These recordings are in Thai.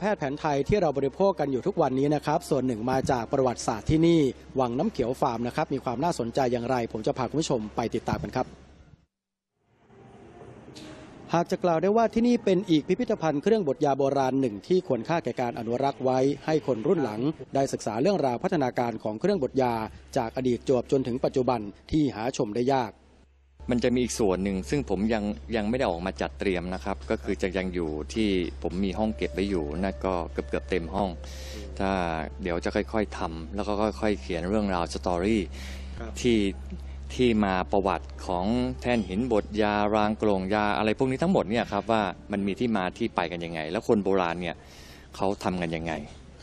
แพทย์แผนไทยที่เราบริโภคกันอยู่ทุกวันนี้นะครับ ส่วนหนึ่งมาจากประวัติศาสตร์ที่นี่ วังน้ำเขียวฟาร์มนะครับ มีความน่าสนใจอย่างไร ผมจะพาคุณผู้ชมไปติดตามกันครับ หากจะกล่าวได้ว่าที่นี่เป็นอีกพิพิธภัณฑ์เครื่องบดยาโบราณหนึ่งที่ควรค่าแก่การอนุรักษ์ไว้ ให้คนรุ่นหลัง ได้ศึกษาเรื่องราวพัฒนาการของเครื่องบดยา จากอดีตจวบจนถึงปัจจุบันที่หาชมได้ยาก มันจะมีอีกส่วนหนึ่งซึ่งผมยังยังไม่ได้ออกมาจัดเตรียมนะครับ ก็คือจะยังอยู่ที่ผมมีห้องเก็บไว้อยู่นั่นก็เกือบเกือบเต็มห้อง ถ้าเดี๋ยวจะค่อย ๆทำแล้วก็ค่อย ๆ เขียนเรื่องราวสตอรี่ครับที่ที่มาประวัติของแท่นหินบดยารางกลงยาอะไรพวกนี้ทั้งหมดเนี่ยครับว่ามันมีที่มาที่ไปกันยังไง แล้วคนโบราณเนี่ยเขาทำกันยังไง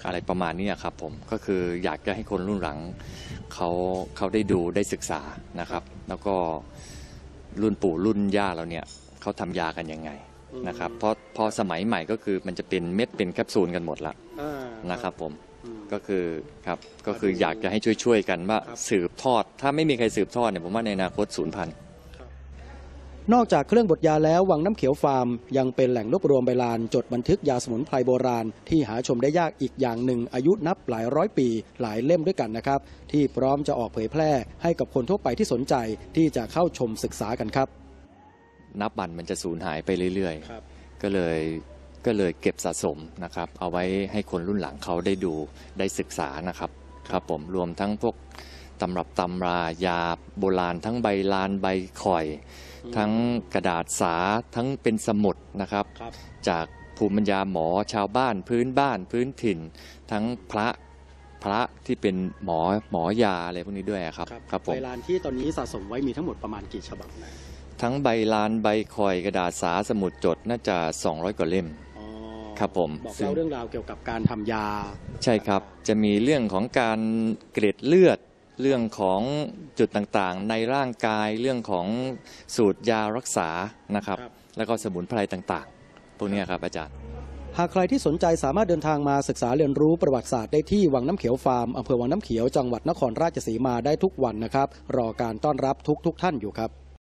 อะไรประมาณเนี้ยครับผมก็คืออยากจะให้คนรุ่นหลังเขาเขาได้ดูได้ศึกษานะครับ แล้วก็ รุ่นปู่รุ่นย่าเราเนี่ยเขาทำยากันยังไงนะครับเพราะพอสมัยใหม่ก็คือมันจะเป็นเม็ดเป็นแคปซูลกันหมดละนะครับผมอืมก็คือครับก็คืออยากจะให้ช่วยๆกันว่าครับสืบทอด ถ้าไม่มีใครสืบทอดเนี่ยผมว่าในอนาคตศูนย์พันธุ์ นอกจากเครื่องบดยาแล้ววังน้ำเขียวฟาร์ม ยังเป็นแหล่งรวบรวมใบลาน จดบันทึกยาสมุนไพรโบราณ ที่หาชมได้ยากอีกอย่างหนึ่ง อายุนับหลายร้อยปี หลายเล่มด้วยกันนะครับ ที่พร้อมจะออกเผยแพร่ให้กับคนทั่วไปที่สนใจที่จะเข้าชมศึกษากันครับ นับบันมันจะสูญหายไปเรื่อยครับๆก็เลยก็เลยเก็บสะสมนะครับ เอาไว้ให้คนรุ่นหลังเขาได้ดูได้ศึกษานะครับครับผมรวมทั้งพวก ตำรับตำรายาโบราณ ทั้งใบลานใบข่อย ทั้งกระดาษสาทั้งเป็นสมุดนะครับครับ จากภูมิปัญญาหมอชาวบ้านพื้นบ้านพื้นถิ่น ทั้งพระพระที่เป็นหมอหมอยาอะไรพวกนี้ด้วยครับครับผมใบลานที่ตอนนี้สะสมไว้มีทั้งหมดประมาณกี่ฉบับนะทั้งใบลานใบคอยกระดาษสาสมุดจดน่าจะ 200 กว่าเล่มอ๋อครับผมบอกซึ่งเล่าเรื่องราวเกี่ยวกับการทำยา ใช่ครับจะมีเรื่องของการเกล็ดเลือด เรื่องของจุดต่างๆ ในร่างกายเรื่องของสูตรยารักษานะครับครับแล้วก็สมุนไพรต่างๆ พวกเนี้ยครับอาจารย์ หากใครที่สนใจสามารถเดินทางมาศึกษาเรียนรู้ประวัติศาสตร์ได้ที่วังน้ำเขียวฟาร์มอำเภอวังน้ำเขียวจังหวัดนครราชสีมาได้ทุกวันนะครับ รอการต้อนรับทุกๆทท่านอยู่ครับ